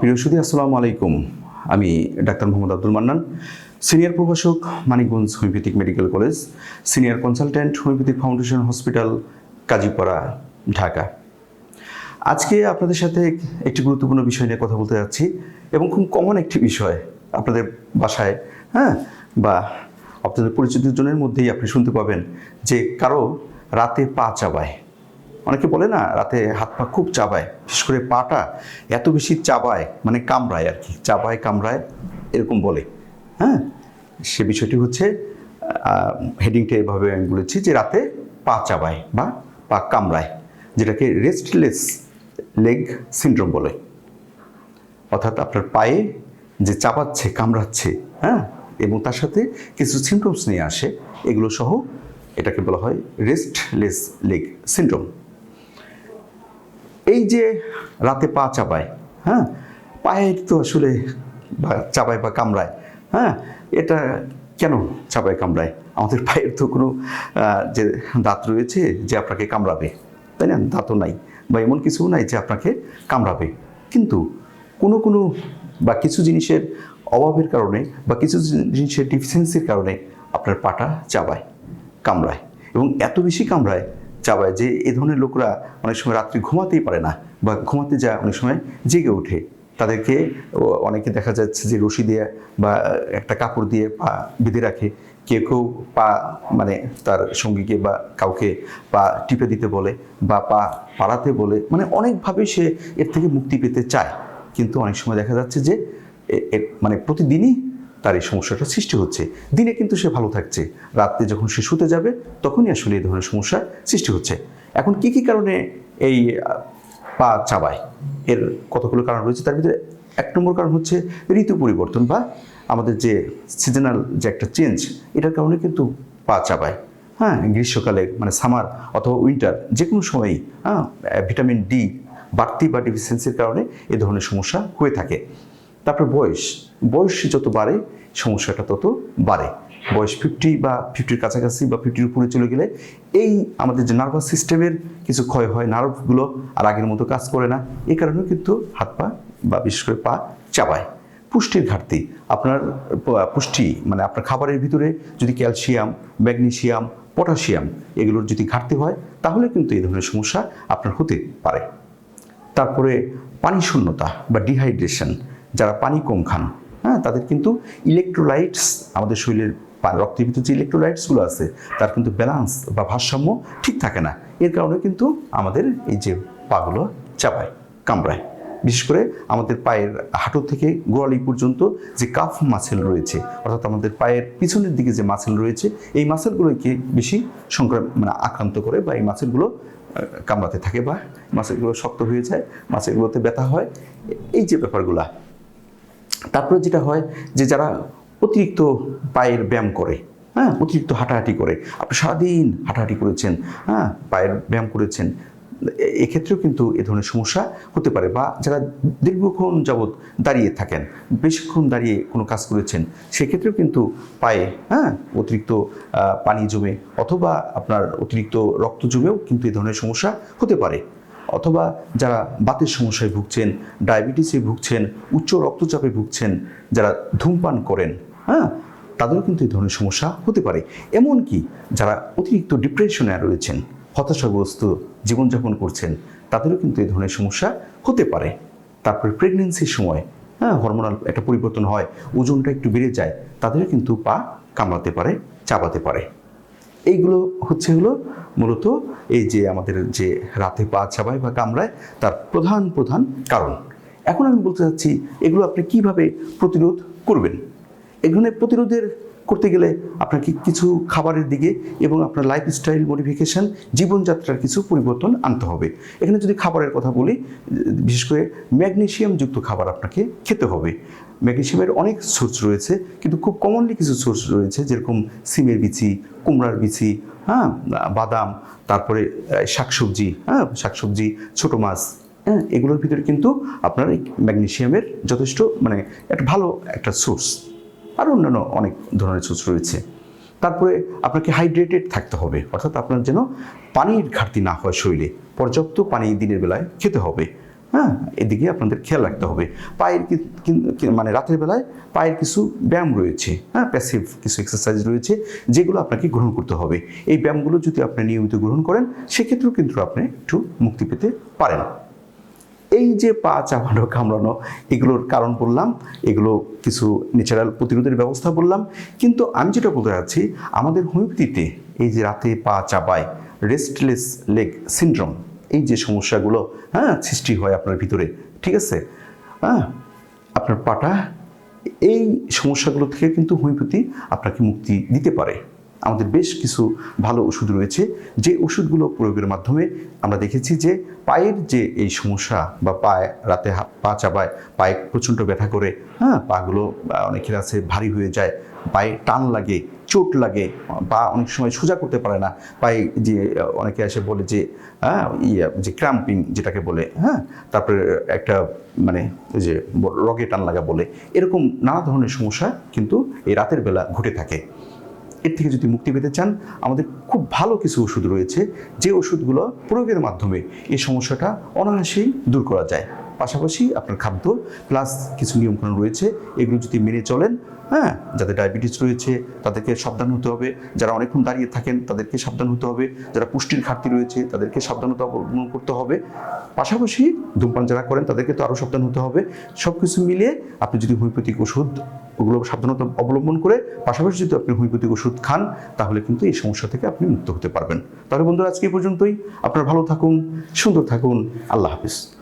প্রিয় সুদী আসসালামু আলাইকুম। আমি ডাক্তার মোহাম্মদ আব্দুল মান্নান, সিনিয়র প্রভাষক Manikganj homeopathic medical college, senior consultant homeopathic foundation hospital, Kazipara, Dhaka. আজকে আপনাদের সাথে একটি গুরুত্বপূর্ণ বিষয় নিয়ে কথা বলতে যাচ্ছি এবং খুব কমন একটি বিষয় আপনাদের বাসায় হ্যাঁ বা আপনাদের পরিচিতজনের মধ্যেই আপনি শুনতে পাবেন যে কারও রাতে পা চাবায়। অনেকে বলে না, রাতে হাত পা খুব চাবায়, বিশেষ করে পাটা এত বেশি চাবায় মানে কামড়ায় আর কি, চাবায়, কামড়ায়, এরকম বলে। হ্যাঁ? সে বিষয়টি হচ্ছে হেডিংটা এভাবে আমি বলেছি যে রাতে পা চাবায় বা পা কামড়ায়, যেটাকে রেস্টলেস লেগ সিন্ড্রোম বলে। অর্থাৎ আপনার পায়ে যে চাপাচ্ছে, কামড়াচ্ছে হ্যাঁ? এবং তার সাথে কিছু সিমটমস নিয়ে আসে, এগুলো সহ এটাকে বলা হয় রেস্টলেস লেগ সিন্ড্রোম এই যে রাতে পা চাপায় হ্যাঁ? পায়ের তো আসলে চাপায় বা কামড়ায় হ্যাঁ? এটা কেন চাপায় কামড়ায়? আমাদের পায়ের তো কোনো যে দাঁত রয়েছে যে আপনাকে কামড়াবে, তাই না? দাঁতও নাই বা এমন কিছু নাই যে আপনাকে কামড়াবে। কিন্তু কোনো কোনো বা কিছু জিনিসের অভাবের কারণে বা কিছু জিনিসের ডিফিসিয়েন্সির কারণে আপনার পাটা চাবায় কামড়ায় এবং এত বেশি কামড়ায় চাবায় যে এ ধরনের লোকরা অনেক সময় রাত্রি ঘুমাতেই পারে না বা ঘুমাতে যায় অনেক সময় জেগে ওঠে। তাদেরকে অনেকে দেখা যাচ্ছে যে রশি দিয়ে বা একটা কাপড় দিয়ে পা বেঁধে রাখে। কেউ কেউ পা মানে তার সঙ্গীকে বা কাউকে পা টিপে দিতে বলে বা পা পাড়াতে বলে। মানে অনেকভাবে সে এর থেকে মুক্তি পেতে চায়। কিন্তু অনেক সময় দেখা যাচ্ছে যে মানে প্রতিদিনই তার এই সমস্যাটা সৃষ্টি হচ্ছে। দিনে কিন্তু সে ভালো থাকছে। রাত্রে যখন সে শুতে যাবে, তখনই আসলে এই ধরনের সমস্যা সৃষ্টি হচ্ছে। এখন কি কি কারণে এই পা চাবায়? এর কতগুলো কারণ রয়েছে? তার ভিতরে এক নম্বর কারণ হচ্ছে ঋতু পরিবর্তন বা আমাদের যে সিজনাল যে একটা চেঞ্জ এটার কারণে কিন্তু পা চাবায়। হ্যাঁ গ্রীষ্মকালে মানে সামার অথবা উইন্টার যে কোনো সময়ই হ্যাঁ ভিটামিন ডি বাড়তি বা ডিফিসিয়েন্সির কারণে এ ধরনের সমস্যা হয়ে থাকে। তারপর বয়স। বয়স যত বাড়ে, সমস্যাটা তত বাড়ে। বয়স ফিফটি বা ফিফটির কাছাকাছি বা ফিফটির উপরে চলে গেলে এই আমাদের যে নার্ভাস সিস্টেমের কিছু ক্ষয় হয় নার্ভগুলো আর আগের মতো কাজ করে না। এ কারণেও কিন্তু হাত পা বা বিশেষ করে পা চাবায়। পুষ্টির ঘাটতি। আপনার পুষ্টি মানে আপনার খাবারের ভিতরে যদি ক্যালসিয়াম ম্যাগনেশিয়াম পটাশিয়াম এগুলোর যদি ঘাটতি হয়, তাহলে কিন্তু এই ধরনের সমস্যা আপনার হতে পারে। তারপরে পানি শূন্যতা বা ডিহাইড্রেশন যারা পানি কম খান হ্যাঁ তাদের কিন্তু ইলেকট্রোলাইটস আমাদের শরীরের রক্তের ভিতরে যে ইলেকট্রোলাইটসগুলো আছে, তার কিন্তু ব্যালান্স বা ভারসাম্য ঠিক থাকে না। এর কারণে কিন্তু আমাদের এই যে পাগুলো চাপায়, কামড়ায়। বিশেষ করে আমাদের পায়ের হাঁটু থেকে গোড়ালি পর্যন্ত যে কাফ মাসেল রয়েছে, অর্থাৎ আমাদের পায়ের পিছনের দিকে যে মাসেল রয়েছে, এই মাসেলগুলোকে বেশি সংক্রাম মানে আক্রান্ত করে বা এই মাসেলগুলো কামড়াতে থাকে বা মাসেলগুলো শক্ত হয়ে যায় মাসেলগুলোতে ব্যথা হয়। এই যে ব্যাপারগুলা তারপরে যেটা হয় যে যারা অতিরিক্ত পায়ের ব্যায়াম করে হ্যাঁ অতিরিক্ত হাঁটাহাঁটি করে, আপনি সারাদিন হাঁটাহাঁটি করেছেন হ্যাঁ পায়ের ব্যায়াম করেছেন এক্ষেত্রেও কিন্তু এ ধরনের সমস্যা হতে পারে বা যারা দীর্ঘক্ষণ যাবৎ দাঁড়িয়ে থাকেন, বেশিক্ষণ দাঁড়িয়ে কোনো কাজ করেছেন, সেক্ষেত্রেও কিন্তু পায়ে হ্যাঁ অতিরিক্ত পানি জমে অথবা আপনার অতিরিক্ত রক্ত জমেও কিন্তু এ ধরনের সমস্যা হতে পারে। অথবা যারা বাতের সমস্যায় ভুগছেন, ডায়াবেটিসে ভুগছেন, উচ্চ রক্তচাপে ভুগছেন, যারা ধূমপান করেন হ্যাঁ? তাদেরও কিন্তু এই ধরনের সমস্যা হতে পারে। এমনকি যারা অতিরিক্ত ডিপ্রেশনে রয়েছেন, হতাশাগ্রস্ত, জীবনযাপন করছেন, তাদেরও কিন্তু এই ধরনের সমস্যা হতে পারে। তারপরে প্রেগনেন্সির সময় হ্যাঁ হরমোনাল একটা পরিবর্তন হয়, ওজনটা একটু বেড়ে যায়, তাদেরও কিন্তু পা কামড়াতে পারে চাপাতে পারে। এইগুলো হচ্ছে হলো মূলত এই যে আমাদের যে রাতে পা ছাপায় বা কামড়ায় তার প্রধান প্রধান কারণ। এখন আমি বলতে চাচ্ছি, এগুলো আপনি কীভাবে প্রতিরোধ করবেন? এগুলো প্রতিরোধের করতে গেলে আপনাকে কিছু খাবারের দিকে এবং আপনার লাইফস্টাইল মডিফিকেশন জীবনযাত্রার কিছু পরিবর্তন আনতে হবে। এখানে যদি খাবারের কথা বলি, বিশেষ করে ম্যাগনেশিয়ামযুক্ত খাবার আপনাকে খেতে হবে। ম্যাগনেশিয়ামের অনেক সোর্স রয়েছে, কিন্তু খুব কমনলি কিছু সোর্স রয়েছে, যেরকম সিমের বিচি, কুমড়ার বিচি হ্যাঁ বাদাম, তারপরে শাকসবজি হ্যাঁ শাকসবজি, ছোটো মাছ হ্যাঁ এগুলোর ভিতরে কিন্তু আপনার ম্যাগনেশিয়ামের যথেষ্ট মানে একটা ভালো একটা সোর্স আর অন্যান্য অনেক ধরনের সোর্স রয়েছে। তারপরে আপনাকে হাইড্রেটেড থাকতে হবে, অর্থাৎ আপনার যেন পানির ঘাটতি না হয় শরীরে। পর্যাপ্ত পানি দিনের বেলায় খেতে হবে। হ্যাঁ এদিকে আপনাদের খেয়াল রাখতে হবে। পায়ের মানে রাতের বেলায় পায়ের কিছু ব্যায়াম রয়েছে। হ্যাঁ প্যাসিভ কিছু এক্সারসাইজ রয়েছে, যেগুলো আপনাকে গ্রহণ করতে হবে। এই ব্যায়ামগুলো যদি আপনি নিয়মিত গ্রহণ করেন, সেক্ষেত্রেও কিন্তু আপনি একটু মুক্তি পেতে পারেন। এই যে পা চাপানো, কামড়ানো, এগুলোর কারণ বললাম, এগুলো কিছু ন্যাচারাল প্রতিরোধের ব্যবস্থা বললাম। কিন্তু আমি যেটা বলতে চাচ্ছি, আমাদের হোমিওপ্যাথিতে এই যে রাতে পা চাপায় রেস্টলেস লেগ সিন্ড্রোম এই যে সমস্যাগুলো হ্যাঁ সৃষ্টি হয় আপনার ভিতরে, ঠিক আছে? হ্যাঁ আপনার পাটা, এই সমস্যাগুলো থেকে কিন্তু হোমিওপ্যাথি আপনাকে মুক্তি দিতে পারে। আমাদের বেশ কিছু ভালো ওষুধ রয়েছে। যে ওষুধগুলো প্রয়োগের মাধ্যমে আমরা দেখেছি যে পায়ের যে এই সমস্যা বা পায়ে রাতে পা চাপায়, পায়ে প্রচণ্ড ব্যথা করে হ্যাঁ পাগুলো অনেকের আছে ভারী হয়ে যায়, পায়ে টান লাগে, চোট লাগে বা অনেক সময় সোজা করতে পারে না, পায়ে যে অনেকে এসে বলে যে হ্যাঁ ইয়ে যে ক্র্যাম্পিং যেটাকে বলে হ্যাঁ তারপরে একটা মানে যে, রগে টান লাগা বলে, এরকম নানা ধরনের সমস্যা কিন্তু এই রাতের বেলা ঘটে থাকে। এর থেকে যদি মুক্তি পেতে চান, আমাদের খুব ভালো কিছু ওষুধ রয়েছে। যে ওষুধগুলো প্রয়োগের মাধ্যমে এই সমস্যাটা অনায়াসেই দূর করা যায়। পাশাপাশি আপনার খাদ্য, প্লাস কিছু নিয়মকানুন রয়েছে। এগুলো যদি মেনে চলেন হ্যাঁ যাদের ডায়াবেটিস রয়েছে, তাদেরকে সাবধান হতে হবে। যারা অনেকক্ষণ দাঁড়িয়ে থাকেন, তাদেরকে সাবধান হতে হবে। যারা পুষ্টির ঘাটতি রয়েছে, তাদেরকে সাবধানতা অবলম্বন করতে হবে। পাশাপাশি ধূমপান যারা করেন, তাদেরকে তো আরও সাবধান হতে হবে। সব কিছু মিলিয়ে আপনি যদি হোমিওপ্যাথিক ওষুধ ওগুলো সাবধানতা অবলম্বন করে পাশাপাশি যদি আপনি হোমিওপ্যাথিক ওষুধ খান, তাহলে কিন্তু এই সমস্যা থেকে আপনি মুক্ত হতে পারবেন। তাহলে বন্ধুরা, আজকে পর্যন্তই। আপনারা ভালো থাকুন, সুন্দর থাকুন। আল্লাহ হাফিজ।